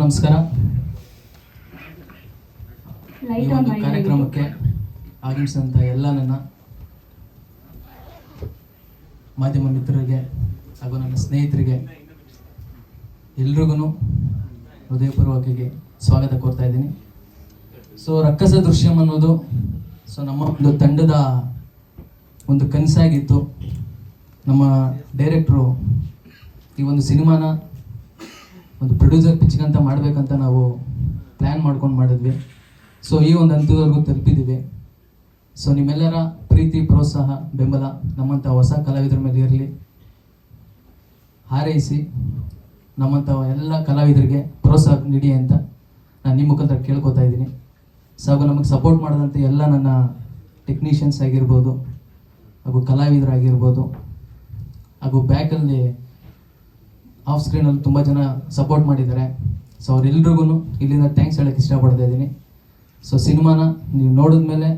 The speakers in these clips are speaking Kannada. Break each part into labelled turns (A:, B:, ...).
A: ನಮಸ್ಕಾರ. ಈ ಒಂದು ಕಾರ್ಯಕ್ರಮಕ್ಕೆ ಆಗಮಿಸಿದಂಥ ಎಲ್ಲ ನನ್ನ ಮಾಧ್ಯಮ ಮಿತ್ರರಿಗೆ ಹಾಗೂ ನನ್ನ ಸ್ನೇಹಿತರಿಗೆ ಎಲ್ರಿಗೂ ಹೃದಯಪೂರ್ವಕವಾಗಿ ಸ್ವಾಗತ ಕೋರ್ತಾ ಇದ್ದೀನಿ. ಸೊ ರಕ್ಕಸ ದೃಶ್ಯಂ ಅನ್ನೋದು ಸೊ ನಮ್ಮ ಒಂದು ತಂಡದ ಒಂದು ಕನಸಾಗಿತ್ತು. ನಮ್ಮ ಡೈರೆಕ್ಟ್ರು ಈ ಒಂದು ಸಿನಿಮಾನ ಒಂದು ಪ್ರೊಡ್ಯೂಸರ್ ಪಿಚ್ಗಂತ ಮಾಡಬೇಕಂತ ನಾವು ಪ್ಲ್ಯಾನ್ ಮಾಡ್ಕೊಂಡು ಮಾಡಿದ್ವಿ. ಸೊ ಈ ಒಂದು ಹಂತದವರೆಗೂ ತಲುಪಿದ್ದೀವಿ. ಸೊ ನಿಮ್ಮೆಲ್ಲರ ಪ್ರೀತಿ, ಪ್ರೋತ್ಸಾಹ, ಬೆಂಬಲ ನಮ್ಮಂಥ ಹೊಸ ಕಲಾವಿದರ ಮೇಲೆ ಇರಲಿ. ಹಾರೈಸಿ ನಮ್ಮಂಥ ಎಲ್ಲ ಕಲಾವಿದರಿಗೆ ಪ್ರೋತ್ಸಾಹ ನೀಡಿ ಅಂತ ನಾನು ನಿಮ್ಮ ಮುಖಾಂತರ ಕೇಳ್ಕೊತಾ ಇದ್ದೀನಿ. ಸೊ ಹಾಗೂ ನಮಗೆ ಸಪೋರ್ಟ್ ಮಾಡಿದಂಥ ಎಲ್ಲ ನನ್ನ ಟೆಕ್ನಿಷಿಯನ್ಸ್ ಆಗಿರ್ಬೋದು, ಹಾಗೂ ಕಲಾವಿದರಾಗಿರ್ಬೋದು, ಹಾಗೂ ಬ್ಯಾಕಲ್ಲಿ ಆಫ್ ಸ್ಕ್ರೀನಲ್ಲಿ ತುಂಬ ಜನ ಸಪೋರ್ಟ್ ಮಾಡಿದ್ದಾರೆ. ಸೊ ಅವರೆಲ್ರಿಗೂ ಇಲ್ಲಿಂದ ಥ್ಯಾಂಕ್ಸ್ ಹೇಳಕ್ಕೆ ಇಷ್ಟಪಡ್ತಾ ಇದ್ದೀನಿ. ಸೊ ಸಿನಿಮಾನ ನೀವು ನೋಡಿದ್ಮೇಲೆ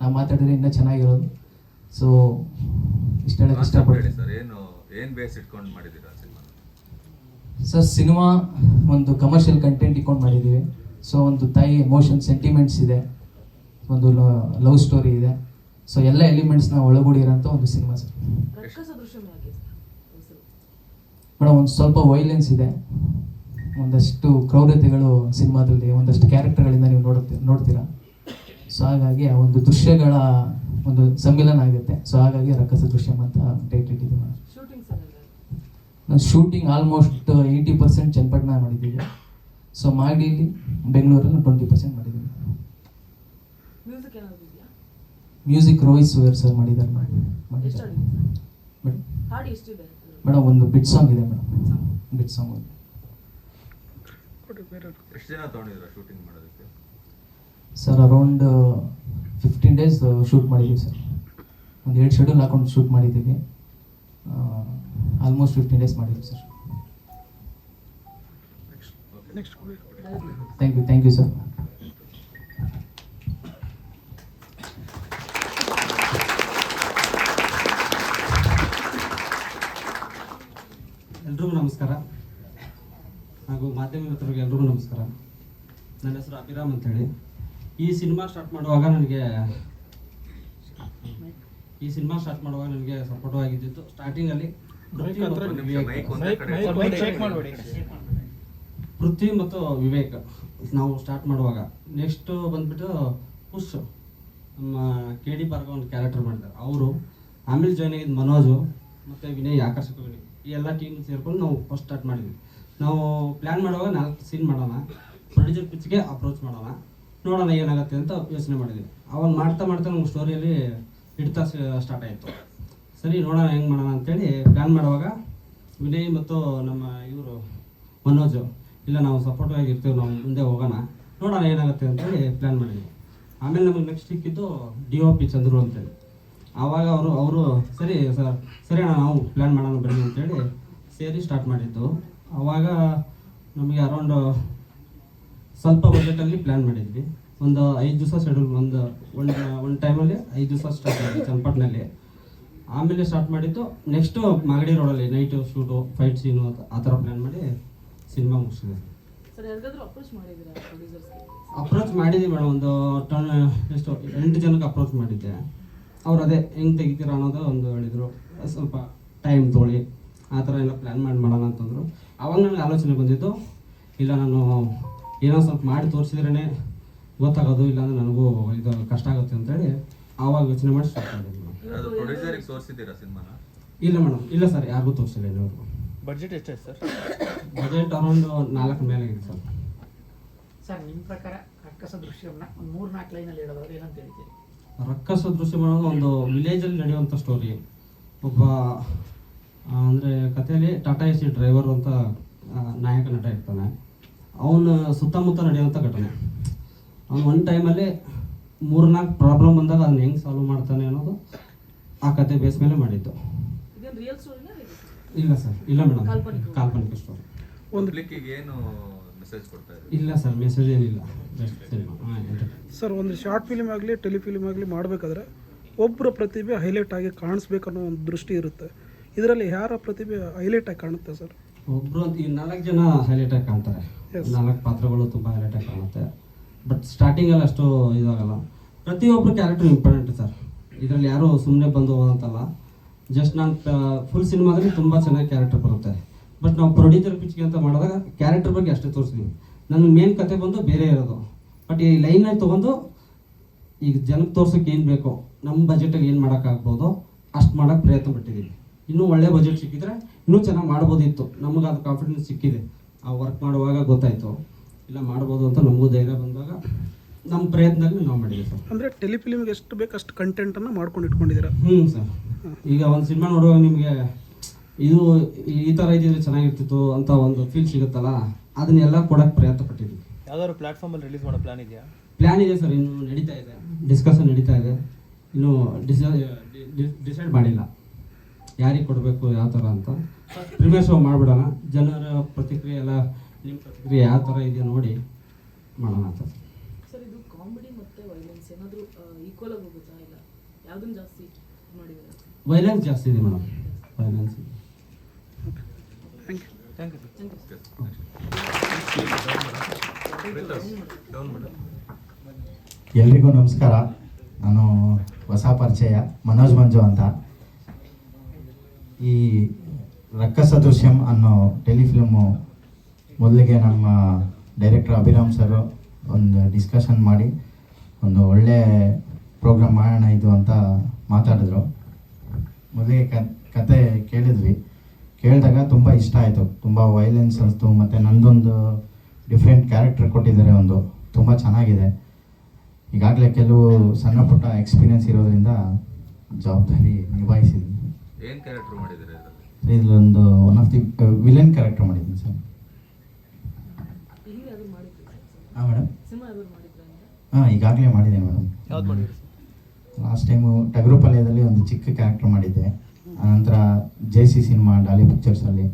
A: ನಾವು ಮಾತಾಡಿದ್ರೆ ಇನ್ನೂ ಚೆನ್ನಾಗಿರೋದು. ಸೊ ಇಷ್ಟ ಹೇಳಕ್ಕೆ
B: ಹೇಳಿ
A: ಇಷ್ಟಪಡ್ತೀನಿ.
B: ಸರ್ ಏನು ಏನ್ ಬೇಸ್ ಇಟ್ಕೊಂಡು ಮಾಡಿದ್ದೀರಾ ಸಿನಿಮಾ
A: ಸರ್ ಸಿನಿಮಾ ಒಂದು ಕಮರ್ಷಿಯಲ್ ಕಂಟೆಂಟ್ ಇಟ್ಕೊಂಡು ಮಾಡಿದ್ದೀವಿ. ಸೊ ಒಂದು ತಾಯಿ ಎಮೋಷನ್ ಸೆಂಟಿಮೆಂಟ್ಸ್ ಇದೆ. ಒಂದು ಲವ್ ಸ್ಟೋರಿ ಇದೆ. ಸೊ ಎಲ್ಲ ಎಲಿಮೆಂಟ್ಸ್ನ ಒಳಗೂಡಿರೋಂಥ ಒಂದು ಸಿನಿಮಾ ಸರ್
C: ರಕ್ಕಸ ದೃಶ್ಯಂ ಯಾಕೆ ಹೆಸರು
A: ಮೇಡಮ್ ಒಂದು ಸ್ವಲ್ಪ ವೈಲೆನ್ಸ್ ಇದೆ. ಒಂದಷ್ಟು ಕ್ರೌರ್ಯತೆಗಳು ಸಿನಿಮಾದಲ್ಲಿ ಒಂದಷ್ಟು ಕ್ಯಾರೆಕ್ಟರ್ಗಳಿಂದ ನೀವು ನೋಡುತ್ತೆ ನೋಡ್ತೀರಾ? ಸೊ ಹಾಗಾಗಿ ಆ ಒಂದು ದೃಶ್ಯಗಳ ಒಂದು ಸಮ್ಮಿಲನ ಆಗುತ್ತೆ. ಸೊ ಹಾಗಾಗಿ ರಕ್ಕಸ ದೃಶ್ಯಂ ಅಂತ ಟೈಟ್ ಇಟ್ಟಿದ್ದೀವಿ ನಾನು shooting almost eighty percent Channapatna ಮಾಡಿದ್ದೀವಿ. ಸೊ ಮಾಡಿಲಿ ಬೆಂಗಳೂರಲ್ಲಿ ಟ್ವೆಂಟಿ ಪರ್ಸೆಂಟ್ ಮಾಡಿದ್ದೀವಿ.
C: ಮ್ಯೂಸಿಕ್
A: ರೋಹಿತ್ ಸುವೇರ್ ಸರ್ ಮಾಡಿದ್ದಾರೆ
C: ಹಾಡಿದೆ?
A: ಮೇಡಮ್ ಒಂದು ಬಿಟ್ ಸಾಂಗ್ ಇದೆ ಮೇಡಮ್. ಬಿಟ್ ಸಾಂಗ್ ಒಂದು.
B: ಎಷ್ಟು ಜನ ತಗೊಂಡಿದ್ರು ಶೂಟಿಂಗ್ ಮಾಡೋದಕ್ಕೆ?
A: Sir around fifteen days shoot ಮಾಡಿದ್ದೀವಿ ಸರ್. ಒಂದು ಎರಡು ಶೆಡ್ಯೂಲ್ ಹಾಕೊಂಡು ಶೂಟ್ ಮಾಡಿದ್ದೀವಿ. ಆಲ್ಮೋಸ್ಟ್ ಫಿಫ್ಟೀನ್ ಡೇಸ್ ಮಾಡಿದ್ದೀವಿ sir. Thank you thank you sir
D: ಎಲ್ರಿಗೂ ನಮಸ್ಕಾರ. ಹಾಗೂ ಮಾಧ್ಯಮ ಮಿತ್ರರಿಗೆ ಎಲ್ರಿಗೂ ನಮಸ್ಕಾರ. ನನ್ನ ಹೆಸರು ಅಭಿರಾಮ್ ಅಂತೇಳಿ. ಈ ಸಿನಿಮಾ ಸ್ಟಾರ್ಟ್ ಮಾಡುವಾಗ ನನಗೆ ಈ ಸಿನಿಮಾ ಸ್ಟಾರ್ಟ್ ಮಾಡುವಾಗ ನನಗೆ ಸಪೋರ್ಟ್ ಆಗಿದ್ದಿತ್ತು ಸ್ಟಾರ್ಟಿಂಗಲ್ಲಿ ಪೃಥ್ವಿ ಮತ್ತು ವಿವೇಕ್. ನಾವು ಸ್ಟಾರ್ಟ್ ಮಾಡುವಾಗ. ನೆಕ್ಸ್ಟ್ ಬಂದ್ಬಿಟ್ಟು ಪುಷ್ ನಮ್ಮ ಕೆ ಡಿ ಪಾರ್ಗ ಒಂದು ಕ್ಯಾರೆಕ್ಟರ್ ಮಾಡಿದ್ದಾರೆ. ಅವರು ಆಮೇಲೆ ಜಾಯ್ನ್ ಆಗಿದ್ದು ಮನೋಜು ಮತ್ತು ವಿನಯ್ ಆಕರ್ಷಕ ವಿನಯ್ ಈ ಎಲ್ಲ ಟೀಮ್ ಸೇರ್ಕೊಂಡು ನಾವು ಫಸ್ಟ್ ಸ್ಟಾರ್ಟ್ ಮಾಡಿದ್ವಿ. ನಾವು ಪ್ಲ್ಯಾನ್ ಮಾಡುವಾಗ ನಾಲ್ಕು ಸೀನ್ ಮಾಡೋಣ ಪ್ರೊಡ್ಯೂಸರ್ ಪಿಚ್ಗೆ ಅಪ್ರೋಚ್ ಮಾಡೋಣ, ನೋಡೋಣ ಏನಾಗುತ್ತೆ ಅಂತ ಯೋಚನೆ ಮಾಡಿದ್ವಿ. ಅವಾಗ ಮಾಡ್ತಾ ಮಾಡ್ತಾ ನಮ್ಮ ಸ್ಟೋರಿಯಲ್ಲಿ ಹಿಡ್ತಾ ಸ್ಟಾರ್ಟ್ ಆಯಿತು. ಸರಿ, ನೋಡೋಣ ಹೆಂಗೆ ಮಾಡೋಣ ಅಂತೇಳಿ ಪ್ಲ್ಯಾನ್ ಮಾಡುವಾಗ ವಿನಯ್ ಮತ್ತು ನಮ್ಮ ಇವರು ಮನೋಜ್, ಇಲ್ಲ ನಾವು ಸಪೋರ್ಟಿವ್ ಆಗಿರ್ತೀವಿ ನಾವು ಮುಂದೆ ಹೋಗೋಣ, ನೋಡೋಣ ಏನಾಗುತ್ತೆ ಅಂತೇಳಿ ಪ್ಲ್ಯಾನ್ ಮಾಡಿದ್ವಿ. ಆಮೇಲೆ ನಮಗೆ ನೆಕ್ಸ್ಟ್ ಸಿಕ್ಕಿದ್ದು ಡಿ ಒ ಪಿ ಚಂದ್ರು ಅಂತೇಳಿ. ಆವಾಗ ಅವರು ಅವರು ಸರಿ ಸರ್ ಸರಿ ಅಣ್ಣ ನಾವು ಪ್ಲ್ಯಾನ್ ಮಾಡೋಣ ಬನ್ನಿ ಅಂತೇಳಿ ಸೇರಿ ಸ್ಟಾರ್ಟ್ ಮಾಡಿದ್ದು. ಆವಾಗ ನಮಗೆ ಅರೌಂಡ್ ಸ್ವಲ್ಪ ಬಜೆಟಲ್ಲಿ ಪ್ಲ್ಯಾನ್ ಮಾಡಿದ್ವಿ. ಒಂದು ಐದು ದಿವಸ ಶೆಡ್ಯೂಲ್ ಒಂದು ಒಂದು ಒಂದು ಟೈಮಲ್ಲಿ ಐದು ದಿವಸ ಸ್ಟಾರ್ಟ್ ಮಾಡಿದ್ವಿ ಚನ್ನಪಟ್ಟಣಲ್ಲಿ ಆಮೇಲೆ ಸ್ಟಾರ್ಟ್ ಮಾಡಿದ್ದು ನೆಕ್ಸ್ಟು ಮಾಗಡಿ ರೋಡಲ್ಲಿ ನೈಟು ಶೂಟು ಫೈಟ್ ಸೀನು ಆ ಥರ ಪ್ಲ್ಯಾನ್ ಮಾಡಿ ಸಿನಿಮಾ ಮುಗಿಸಿದೆ
C: ಅಪ್ರೋಚ್ ಮಾಡಿದ್ದೀವಿ ಪ್ರೊಡ್ಯೂಸರ್ಸ್ಗೆ
D: ಅಪ್ರೋಚ್ ಮಾಡಿದ್ವಿ ಮೇಡಮ್ ಒಂದು ಟನ್ ಎಷ್ಟು ಎಂಟು ಜನಕ್ಕೆ ಅಪ್ರೋಚ್ ಮಾಡಿದ್ದೆ. ಅವ್ರು ಅದೇ ಹೆಂಗೆ ತೆಗಿತೀರ ಅನ್ನೋದು ಒಂದು ಹೇಳಿದರು. ಸ್ವಲ್ಪ ಟೈಮ್ ತೊಗೊಳ್ಳಿ. ಆ ಥರ ಎಲ್ಲ ಪ್ಲ್ಯಾನ್ ಮಾಡಿ ಮಾಡೋಣ ಅಂತಂದರು. ಅವಾಗ ನನಗೆ ಆಲೋಚನೆ ಬಂದಿದ್ದು ಇಲ್ಲ ನಾನು ಏನೋ ಸ್ವಲ್ಪ ಮಾಡಿ ತೋರಿಸಿದ್ರೇ ಗೊತ್ತಾಗೋದು ಇಲ್ಲಾಂದ್ರೆ ನನಗೂ ಇದು ಕಷ್ಟ ಆಗುತ್ತೆ ಅಂತೇಳಿ ಆವಾಗ ಯೋಚನೆ ಮಾಡಿ ಸ್ಟಾರ್ಟ್ ಮಾಡಿದ್ವಿ ಇಲ್ಲ ಮೇಡಮ್ ಇಲ್ಲ ಸರ್ ಯಾರಿಗೂ ತೋರಿಸಿಲ್ಲ ಇನ್ನೂರು
E: ಬಜೆಟ್ ಎಷ್ಟಾಯ್ತು ಸರ್
D: ಬಜೆಟ್ ಅರೌಂಡ್ ನಾಲ್ಕು ಮೇಲೆ ಇದೆ ಸರ್
F: ಸರ್ ನಿಮ್ಮ ಪ್ರಕಾರ ಅಕ್ಕಸ ದೃಶ್ಯವನ್ನ ಒಂದು ಮೂರು ನಾಲ್ಕು ಲೈನಲ್ಲಿ ಹೇಳೋದಾದ್ರೆ ಏನಂತ ಹೇಳ್ತೀರಿ?
D: ರಕ್ಕಸ ದೃಶ್ಯ ಮಾಡೋದು ಒಂದು ವಿಲೇಜಲ್ಲಿ ನಡೆಯುವಂಥ ಸ್ಟೋರಿ ಒಬ್ಬ ಅಂದರೆ ಕಥೆಯಲ್ಲಿ ಟಾಟಾ ಎ ಸಿ ಡ್ರೈವರ್ ಅಂತ ನಾಯಕ ನಟ ಇರ್ತಾನೆ. ಅವನ ಸುತ್ತಮುತ್ತ ನಡೆಯುವಂಥ ಘಟನೆ. ಅವನು ಒಂದು ಟೈಮಲ್ಲಿ ಮೂರ್ನಾಲ್ಕು ಪ್ರಾಬ್ಲಮ್ ಬಂದಾಗ ಅದನ್ನ ಹೆಂಗೆ ಸಾಲ್ವ್ ಮಾಡ್ತಾನೆ ಅನ್ನೋದು ಆ ಕತೆ ಬೇಸ್ ಮೇಲೆ ಮಾಡಿದ್ದು.
C: ಇದೇನು ರಿಯಲ್ ಸ್ಟೋರಿನಾ
D: ಇಲ್ಲ ಸರ್ ಇಲ್ಲ ಮೇಡಮ್
C: ಕಾಲ್ಪನಿಕ.
D: ಸ್ಟೋರಿ ಸ್ಟೋರಿ
B: ಲಿಕ್ಕಿಗೆ ಏನು ಮೆಸೇಜ್ ಕೊಡ್ತಾ ಇದ್ದೀರಾ.
D: ಇಲ್ಲ ಸರ್ ಮೆಸೇಜ್ ಏನಿಲ್ಲ. ಬೆಸ್ಟ್ ಸಿನಿಮಾ ಹಾಂ
G: ಸರ್ ಒಂದು ಶಾರ್ಟ್ ಫಿಲ್ಮ್ ಆಗಲಿ ಟೆಲಿಫಿಲ್ಮ್ ಆಗಲಿ ಮಾಡಬೇಕಾದ್ರೆ ಒಬ್ಬರ ಪ್ರತಿಭೆ ಹೈಲೈಟ್ ಆಗಿ ಕಾಣಿಸ್ಬೇಕನ್ನೋ ಒಂದು ದೃಷ್ಟಿ ಇರುತ್ತೆ. ಇದರಲ್ಲಿ ಯಾರ ಪ್ರತಿಭೆ ಹೈಲೈಟ್ ಆಗಿ ಕಾಣುತ್ತೆ ಸರ್?
D: ಒಬ್ರು ಅಂತ ಈ ನಾಲ್ಕು ಜನ ಹೈಲೈಟ್ ಆಗಿ ಕಾಣ್ತಾರೆ. ನಾಲ್ಕು ಪಾತ್ರಗಳು ತುಂಬ ಹೈಲೈಟ್ ಆಗಿ ಕಾಣುತ್ತೆ. ಬಟ್ ಸ್ಟಾರ್ಟಿಂಗಲ್ಲಿ ಅಷ್ಟು ಇದಾಗಲ್ಲ. ಪ್ರತಿಯೊಬ್ಬರು ಕ್ಯಾರೆಕ್ಟರ್ ಇಂಪಾರ್ಟೆಂಟ್ ಸರ್. ಇದರಲ್ಲಿ ಯಾರು ಸುಮ್ಮನೆ ಬಂದು ಹೋದಂತಲ್ಲ ಜಸ್ಟ್ ನಾನು ಫುಲ್ ಸಿನಿಮಾದಲ್ಲಿ ತುಂಬ ಚೆನ್ನಾಗಿ ಕ್ಯಾರೆಕ್ಟರ್ ಬರುತ್ತೆ. ಬಟ್ ನಾವು ಪ್ರೊಡ್ಯೂಸರ್ ಪಿಚ್ಗೆ ಅಂತ ಮಾಡಿದಾಗ ಕ್ಯಾರೆಕ್ಟರ್ ಬಗ್ಗೆ ಅಷ್ಟೇ ತೋರಿಸ್ತೀವಿ ನನ್ನ ಮೇನ್ ಕತೆ ಬಂದು ಬೇರೆ ಇರೋದು. ಬಟ್ ಈ ಲೈನಲ್ಲಿ ತೊಗೊಂಡು ಈಗ ಜನಕ್ಕೆ ತೋರ್ಸೋಕೆ ಏನು ಬೇಕೋ ನಮ್ಮ ಬಜೆಟಲ್ಲಿ ಏನು ಮಾಡೋಕ್ಕಾಗ್ಬೋದು ಅಷ್ಟು ಮಾಡೋಕ್ಕೆ ಪ್ರಯತ್ನ ಪಟ್ಟಿದ್ದೀವಿ ಇನ್ನೂ ಒಳ್ಳೆ ಬಜೆಟ್ ಸಿಕ್ಕಿದ್ರೆ ಇನ್ನೂ ಚೆನ್ನಾಗಿ ಮಾಡ್ಬೋದಿತ್ತು. ನಮಗೆ ಅದು ಕಾನ್ಫಿಡೆನ್ಸ್ ಸಿಕ್ಕಿದೆ. ಆ ವರ್ಕ್ ಮಾಡುವಾಗ ಗೊತ್ತಾಯಿತು. ಇಲ್ಲ ಮಾಡ್ಬೋದು ಅಂತ ನಮಗೂ ಧೈರ್ಯ ಬಂದಾಗ ನಮ್ಮ ಪ್ರಯತ್ನದಲ್ಲಿ ನಾವು ಮಾಡಿದ್ದೀವಿ ಸರ್.
G: ಅಂದರೆ ಟೆಲಿಫಿಲಿಮ್ಗೆ ಎಷ್ಟು ಬೇಕು ಅಷ್ಟು ಕಂಟೆಂಟನ್ನು ಮಾಡ್ಕೊಂಡು ಇಟ್ಕೊಂಡಿದ್ದೀರಾ?
D: ಹ್ಞೂ ಸರ್. ಈಗ ಒಂದು ಸಿನಿಮಾ ನೋಡುವಾಗ ನಿಮಗೆ ಇದು ಈ ಥರ ಇದ್ದಿದ್ರೆ ಚೆನ್ನಾಗಿರ್ತಿತ್ತು ಅಂತ ಒಂದು ಫೀಲ್ ಸಿಗುತ್ತಲ್ಲ ಅದನ್ನೆಲ್ಲ ಕೊಡೋಕ್ಕೆ ಪ್ರಯತ್ನ ಪಟ್ಟಿದ್ದೀವಿ
H: ಯಾವ್ದಾದ್ರು ಪ್ಲಾಟ್ಫಾರ್ಮಲ್ಲಿ ರಿಲೀಸ್ ಮಾಡೋ ಪ್ಲಾನ್ ಇದೆಯಾ?
D: ಪ್ಲ್ಯಾನ್ ಇದೆ ಸರ್ ಇನ್ನು ನಡೀತಾ ಇದೆ. ಡಿಸ್ಕಷನ್ ನಡೀತಾ ಇದೆ. ಇನ್ನು ಡಿಸೈಡ್ ಮಾಡಿಲ್ಲ. ಯಾರಿಗೆ ಕೊಡಬೇಕು ಯಾವ ಥರ ಅಂತ. ಪ್ರಿಮಿಯರ್ ಶೋ ಮಾಡಿಬಿಡೋಣ. ಜನರ ಪ್ರತಿಕ್ರಿಯೆ ಎಲ್ಲ ನಿಮ್ಮ ಪ್ರತಿಕ್ರಿಯೆ ಯಾವ ಥರ ಇದೆಯಾ ನೋಡಿ ಮಾಡೋಣ ಅಂತ
C: ಸರ್ ಇದು ಕಾಮಿಡಿ ಮತ್ತೆ ವೈಲೆನ್ಸ್ ಏನಾದರೂ ಈಕ್ವಲ್ ಆಗಿ ಹೋಗುತ್ತಾ ಇಲ್ಲ? ಯಾವುದನ್ನು ಜಾಸ್ತಿ ಮಾಡಿದ್ದೀರಾ?
D: ವೈಲೆನ್ಸ್ ಜಾಸ್ತಿ ಇದೆ madam violence
G: you
H: thank you
C: thank
E: ಎಲ್ರಿಗೂ ನಮಸ್ಕಾರ. ನಾನು ಹೊಸ ಪರಿಚಯ ಮನೋಜ್ ಮಂಜು ಅಂತ. ಈ ರಕ್ಕಸ ದೃಶ್ಯಂ ಅನ್ನೋ ಟೆಲಿಫಿಲ್ಮು ಮೊದಲಿಗೆ ನಮ್ಮ ಡೈರೆಕ್ಟರ್ ಅಭಿರಾಮ್ ಸರ್ ಒಂದು ಡಿಸ್ಕಷನ್ ಮಾಡಿ ಒಂದು ಒಳ್ಳೆ ಪ್ರೋಗ್ರಾಮ್ ಮಾಡೋಣ ಇದು ಅಂತ ಮಾತಾಡಿದ್ರು. ಮೊದಲಿಗೆ ಕತೆ ಕೇಳಿದ್ವಿ. ಕೇಳಿದಾಗ ತುಂಬ ಇಷ್ಟ ಆಯಿತು. ತುಂಬ ವೈಲೆನ್ಸ್ ಅನಿಸ್ತು ಮತ್ತು ನಂದೊಂದು ಡಿಫ್ರೆಂಟ್ ಕ್ಯಾರೆಕ್ಟರ್ ಕೊಟ್ಟಿದ್ದಾರೆ ಒಂದು. ತುಂಬ ಚೆನ್ನಾಗಿದೆ. ಈಗಾಗಲೇ ಕೆಲವು ಸಣ್ಣ ಪುಟ್ಟ ಎಕ್ಸ್ಪೀರಿಯನ್ಸ್ ಇರೋದ್ರಿಂದ ಜವಾಬ್ದಾರಿ ನಿಭಾಯಿಸಿದ್ದೀನಿ.
B: ಏನು ಕ್ಯಾರೆಕ್ಟರ್ ಮಾಡಿದ್ದಾರೆ ಇದರಲ್ಲಿ
E: ಇದರಲ್ಲೊಂದು one of the villain character ಮಾಡಿದ್ದೀನಿ ಸರ್. ಹಾಂ ಮೇಡಮ್ ಹಾಂ ಈಗಾಗಲೇ ಮಾಡಿದ್ದೀನಿ ಮೇಡಮ್ ಲಾಸ್ಟ್ ಟೈಮು ಟಗರುಪಾಳ್ಯದಲ್ಲಿ ಒಂದು ಚಿಕ್ಕ ಕ್ಯಾರೆಕ್ಟರ್ ಮಾಡಿದ್ದೆ. ಆನಂತರ ಜೆ ಸಿ ಸಿನಿಮಾ ಡಾಲಿ ಪಿಕ್ಚರ್ಸಲ್ಲಿ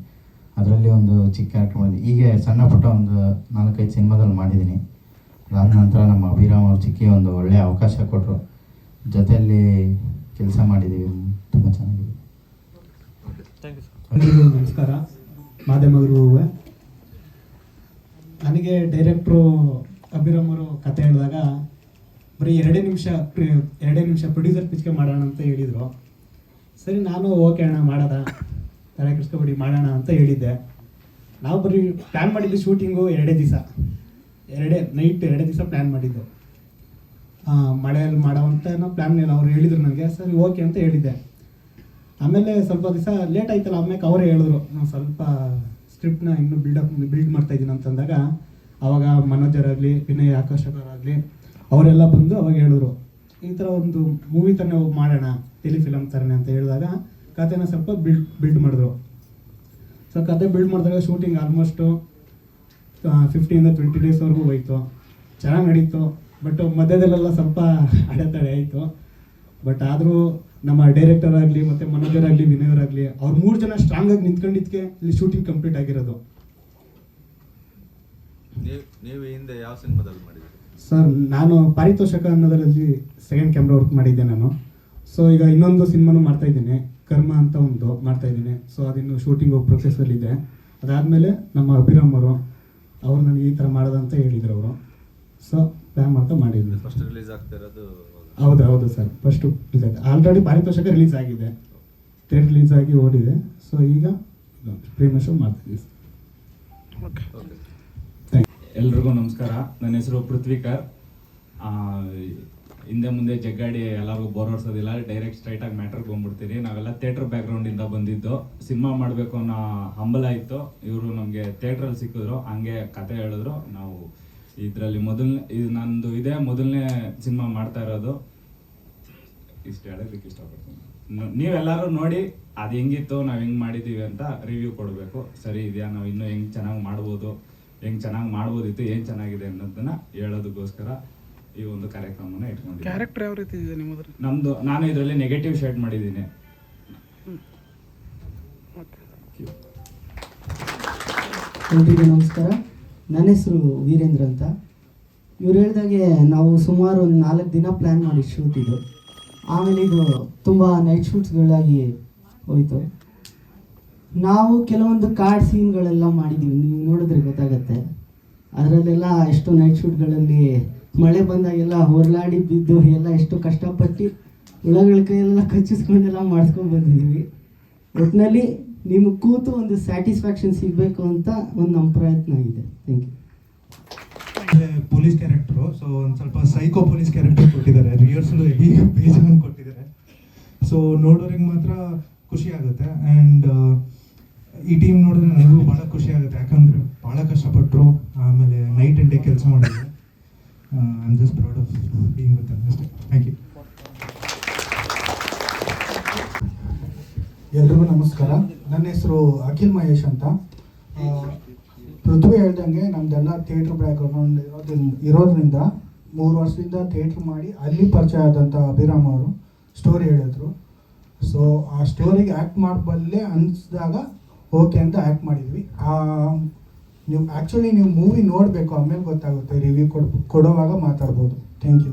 E: ಅದರಲ್ಲಿ ಒಂದು ಚಿಕ್ಕ ಕ್ಯಾರೆಕ್ಟರ್ ಮಾಡಿದ್ದೀನಿ ಹೀಗೆ ಸಣ್ಣ ಪುಟ್ಟ ಒಂದು ನಾಲ್ಕೈದು ಸಿನಿಮಾದಲ್ಲಿ ಮಾಡಿದ್ದೀನಿ. ಅದಾದ ನಂತರ ನಮ್ಮ ಅಭಿರಾಮ್ ಅವರು ಚಿಕ್ಕಿ ಒಂದು ಒಳ್ಳೆಯ ಅವಕಾಶ ಕೊಟ್ಟರು ಜೊತೆಯಲ್ಲಿ ಕೆಲಸ ಮಾಡಿದ್ದೀವಿ. ತುಂಬ ಚೆನ್ನಾಗಿದೆ.
H: ಥ್ಯಾಂಕ್ ಯು ಸರ್
I: ಎಲ್ಲರಿಗೂ ನಮಸ್ಕಾರ. ಮಾಧ್ಯಮಗಳು ನನಗೆ ಡೈರೆಕ್ಟ್ರು ಅಭಿರಾಮ್ ಅವರು ಕತೆ ಹೇಳಿದಾಗ ಬರೀ ಎರಡೇ ನಿಮಿಷ ಎರಡೇ ನಿಮಿಷ ಪ್ರೊಡ್ಯೂಸರ್ ಪಿಚ್ಗೆ ಮಾಡೋಣ ಅಂತ ಹೇಳಿದರು. ಸರಿ, ನಾನು ಓಕೆ ಅಣ್ಣ, ಮಾಡೋದ. ತಲೆ ಕೆಡಿಸ್ಕೊಬೇಡಿ, ಮಾಡೋಣ ಅಂತ ಹೇಳಿದ್ದೆ. ನಾವು ಬರೀ ಪ್ಲ್ಯಾನ್ ಮಾಡಿದ್ದು ಶೂಟಿಂಗು ಎರಡೇ ದಿವಸ. ಎರಡೇ ನೈಟ್ ಎರಡೇ ದಿವಸ ಪ್ಲ್ಯಾನ್ ಮಾಡಿದ್ದು. ಮಳೆಯಲ್ಲಿ ಮಾಡೋವಂತ ನಾವು ಪ್ಲ್ಯಾನ್ ಇಲ್ಲ ಅವ್ರು ಹೇಳಿದ್ರು ನನಗೆ ಸರಿ ಓಕೆ ಅಂತ ಹೇಳಿದ್ದೆ. ಆಮೇಲೆ ಸ್ವಲ್ಪ ದಿವಸ ಲೇಟ್ ಆಯ್ತಲ್ಲ ಆಮೇಲೆ ಅವರೇ ಹೇಳಿದ್ರು. ನಾವು ಸ್ವಲ್ಪ ಸ್ಕ್ರಿಪ್ಟ್ನ ಇನ್ನೂ ಬಿಲ್ಡಪ್ ಬಿಲ್ಡ್ ಮಾಡ್ತಾ ಇದ್ದೀನಿ ಅಂತಂದಾಗ ಅವಾಗ ಮನೋಜರಾಗಲಿ ವಿನಯ್ ಆಕರ್ಷಕರಾಗಲಿ ಅವರೆಲ್ಲ ಬಂದು ಅವಾಗ ಹೇಳಿದ್ರು. ಈ ಥರ ಒಂದು ಮೂವಿ ಥರನೇ ಹೋಗಿ ಮಾಡೋಣ. ಟೆಲಿಫಿಲಮ್ ಥರನೇ ಅಂತ ಹೇಳಿದಾಗ ಕತೆನ ಸ್ವಲ್ಪ ಬಿಲ್ಡ್ ಬಿಲ್ಡ್ ಮಾಡಿದ್ರು. ಸೊ ಕತೆ ಬಿಲ್ಡ್ ಮಾಡಿದಾಗ ಶೂಟಿಂಗ್ ಆಲ್ಮೋಸ್ಟು ಫಿಫ್ಟಿಯಿಂದ ಟ್ವೆಂಟಿ ಡೇಸ್ವರೆಗೂ ಹೋಯ್ತು. ಚೆನ್ನಾಗಿ ನಡೀತು. ಬಟ್ ಮಧ್ಯದಲ್ಲೆಲ್ಲ ಸ್ವಲ್ಪ ಅಡೆತಡೆ ಆಯಿತು. ಬಟ್ ಆದರೂ ನಮ್ಮ ಡೈರೆಕ್ಟರ್ ಆಗಲಿ ಮತ್ತು ಮನೋಜರ್ ಆಗಲಿ ವಿನಯರ್ ಆಗಲಿ ಅವ್ರು ಮೂರು ಜನ ಸ್ಟ್ರಾಂಗ್ ಆಗಿ ನಿಂತ್ಕೊಂಡಿದ್ದಕ್ಕೆ ಇಲ್ಲಿ ಶೂಟಿಂಗ್ ಕಂಪ್ಲೀಟ್ ಆಗಿರೋದು.
B: ನೀವು ನೀವು ಹಿಂದೆ ಯಾವ ಸಿನಿಮಾದಲ್ಲಿ ಮಾಡಿದ್ದೀರಿ
I: ಸರ್ ನಾನು ಪಾರಿತೋಷಕ ಅನ್ನೋದರಲ್ಲಿ ಸೆಕೆಂಡ್ ಕ್ಯಾಮ್ರಾ ವರ್ಕ್ ಮಾಡಿದ್ದೆ ನಾನು. ಸೊ ಈಗ ಇನ್ನೊಂದು ಸಿನಿಮಾನು ಮಾಡ್ತಾ ಇದ್ದೀನಿ. ಕರ್ಮ ಅಂತ ಒಂದು ಮಾಡ್ತಾ ಇದ್ದೀನಿ. ಸೊ ಅದಿನ್ನು ಶೂಟಿಂಗ್ ಪ್ರೊಸೆಸಲ್ಲಿದೆ ಅದಾದಮೇಲೆ ನಮ್ಮ ಅಭಿರಾಮ್ ಅವರು ಅವ್ರು ನನಗೆ ಈ ಥರ ಮಾಡೋದಂತ ಹೇಳಿದ್ರು ಅವರು. ಸೊ ಪ್ಲ್ಯಾನ್ ಮಾಡ್ತಾ ಮಾಡಿದ್ರು
B: ಫಸ್ಟ್ ರಿಲೀಸ್ ಆಗ್ತಾ ಇರೋದು
I: ಹೌದು ಹೌದು ಸರ್. ಫಸ್ಟು ಇದಾಗಿದೆ ಆಲ್ರೆಡಿ ಪಾರಿತೋಷಕ ರಿಲೀಸ್ ಆಗಿದೆ. ಥೇಟ್ ರಿಲೀಸ್ ಆಗಿ ಓಡಿದೆ. ಸೊ ಈಗ ಪ್ರೀಮಿಯರ್ ಶೋ ಮಾಡ್ತಿದ್ದೀವಿ
B: ಓಕೆ
J: ಎಲ್ರಿಗೂ ನಮಸ್ಕಾರ. ನನ್ನ ಹೆಸರು ಪೃಥ್ವಿಕರ್. ಆ, ಹಿಂದೆ ಮುಂದೆ ಜಗ್ಗಾಡಿ ಎಲ್ಲರಿಗೂ ಬೋರ್ ಹೊಡ್ಸೋದಿಲ್ಲ ಡೈರೆಕ್ಟ್ ಸ್ಟ್ರೈಟ್ ಆಗಿ ಮ್ಯಾಟ್ರಿಗೆ ಬಂದ್ಬಿಡ್ತೀನಿ. ನಾವೆಲ್ಲ ಥಿಯೇಟರ್ ಬ್ಯಾಕ್ಗ್ರೌಂಡಿಂದ ಬಂದಿದ್ದು. ಸಿನಿಮಾ ಮಾಡಬೇಕು ಅನ್ನೋ ಹಂಬಲ ಇತ್ತು. ಇವರು ನಮಗೆ ಥಿಯೇಟ್ರಲ್ಲಿ ಸಿಕ್ಕಿದ್ರು. ಹಂಗೆ ಕತೆ ಹೇಳಿದ್ರು. ನಾವು ಇದರಲ್ಲಿ ಮೊದಲನೇ, ಇದು ನಂದು ಇದೇ ಮೊದಲನೇ ಸಿನಿಮಾ ಮಾಡ್ತಾ ಇರೋದು. ಇಷ್ಟು ಹೇಳೋದಕ್ಕೆ ಇಷ್ಟಪಡ್ತೀನಿ. ನೀವೆಲ್ಲರೂ ನೋಡಿ, ಅದು ಹೆಂಗಿತ್ತು, ನಾವು ಹೆಂಗೆ ಮಾಡಿದ್ದೀವಿ ಅಂತ ರಿವ್ಯೂ ಕೊಡಬೇಕು. ಸರಿ ಇದೆಯಾ, ನಾವು ಇನ್ನೂ ಹೆಂಗೆ ಚೆನ್ನಾಗಿ ಮಾಡ್ಬೋದು, ಹೆಂಗೆ ಚೆನ್ನಾಗಿ ಮಾಡ್ಬೋದಿತ್ತು, ಏನು ಚೆನ್ನಾಗಿದೆ ಅನ್ನೋದನ್ನ ಹೇಳೋದಕ್ಕೋಸ್ಕರ ಈ ಒಂದು ಕಾರ್ಯಕ್ರಮನ ಇಟ್ಕೊಂಡಿದ್ದೀನಿ.
G: ಕ್ಯಾರೆಕ್ಟರ್ ಯಾವ ರೀತಿ ಇದೆ ನಿಮ್ಮದ್ರ
J: ನಮ್ದು ನಾನು ಇದರಲ್ಲಿ ನೆಗೆಟಿವ್ ಶೇಡ್ ಮಾಡಿದ್ದೀನಿ.
K: ಎಲ್ರಿಗೂ ನಮಸ್ಕಾರ. ನನ್ನ ಹೆಸರು ವೀರೇಂದ್ರ ಅಂತ. ಇವ್ರು ಹೇಳ್ದಾಗೆ ನಾವು ಸುಮಾರು ಒಂದು ನಾಲ್ಕು ದಿನ ಪ್ಲ್ಯಾನ್ ಮಾಡಿ ಶೂಟ್ ಇದು. ಆಮೇಲೆ ಇದು ತುಂಬ ನೈಟ್ ಶೂಟ್ಸ್ಗಳಾಗಿ ಹೋಯಿತು. ನಾವು ಕೆಲವೊಂದು ಕಾರ್ಡ್ ಸೀನ್ಗಳೆಲ್ಲ ಮಾಡಿದ್ದೀವಿ ನೀವು ನೋಡಿದ್ರೆ ಗೊತ್ತಾಗತ್ತೆ. ಅದರಲ್ಲೆಲ್ಲ ಎಷ್ಟು ನೈಟ್ ಶೂಟ್ಗಳಲ್ಲಿ ಮಳೆ ಬಂದಾಗೆಲ್ಲ ಹೊರಲಾಡಿ ಬಿದ್ದು ಎಲ್ಲ ಎಷ್ಟು ಕಷ್ಟಪಟ್ಟು ಹುಳಗಳ ಕೈಯೆಲ್ಲ ಕಚ್ಚಿಸ್ಕೊಂಡೆಲ್ಲ ಮಾಡಿಸ್ಕೊಂಡು ಬಂದಿದ್ದೀವಿ. ಒಟ್ಟಿನಲ್ಲಿ ನಿಮ್ಗೆ ಕೂತು ಒಂದು ಸ್ಯಾಟಿಸ್ಫ್ಯಾಕ್ಷನ್ ಸಿಗಬೇಕು ಅಂತ ಒಂದು ನಮ್ಮ ಪ್ರಯತ್ನ ಆಗಿದೆ. Thank you
L: police character so ಒಂದು ಸ್ವಲ್ಪ ಸೈಕೋ ಪೊಲೀಸ್ ಕ್ಯಾರೆಕ್ಟರ್ ಕೊಟ್ಟಿದ್ದಾರೆ. ರಿಯರ್ಸಲು ಹೆವಿ ಬೇಜಾನ್ ಕೊಟ್ಟಿದ್ದಾರೆ. ಸೊ ನೋಡೋರಿಗೆ ಮಾತ್ರ ಖುಷಿ ಆಗುತ್ತೆ. ಆ್ಯಂಡ್ ಈ ಟೀಮ್ ನೋಡಿದ್ರೆ ನನಗೂ ಭಾಳ ಖುಷಿ ಆಗುತ್ತೆ. ಯಾಕಂದರೆ ಭಾಳ ಕಷ್ಟಪಟ್ಟರು ಆಮೇಲೆ ನೈಟ್ ಆ್ಯಂಡ್ ಡೇ ಕೆಲಸ ಮಾಡಿದ್ದಾರೆ I am just proud of being with them. Thank you
G: ಎಲ್ರಿಗೂ ನಮಸ್ಕಾರ. ನನ್ನ ಹೆಸರು ಅಖಿಲ್ ಮಹೇಶ್ ಅಂತ. ಪೃಥ್ವಿ ಹೇಳ್ದಂಗೆ ನಮ್ದೆಲ್ಲ ಥಿಯೇಟ್ರ್ ಬ್ಯಾಕ್ಗ್ರೌಂಡ್ ಇರೋದ್ರಿಂದ ಇರೋದ್ರಿಂದ ಮೂರು ವರ್ಷದಿಂದ ಥಿಯೇಟ್ರ್ ಮಾಡಿ ಅಲ್ಲಿ ಪರಿಚಯ ಆದಂಥ ಅಭಿರಾಮ್ ಅವರು ಸ್ಟೋರಿ ಹೇಳಿದ್ರು. ಸೊ ಆ ಸ್ಟೋರಿಗೆ ಆ್ಯಕ್ಟ್ ಮಾಡಬಲ್ಲೆ ಅನಿಸಿದಾಗ ಓಕೆ ಅಂತ ಆ್ಯಕ್ಟ್ ಮಾಡಿದ್ವಿ. ಆ, ನೀವು ಆ್ಯಕ್ಚುಲಿ ನೀವು ಮೂವಿ ನೋಡಬೇಕು ಆಮೇಲೆ ಗೊತ್ತಾಗುತ್ತೆ ರಿವ್ಯೂ ಕೊಡ್ ಕೊಡೋವಾಗ ಮಾತಾಡ್ಬೋದು. Thank you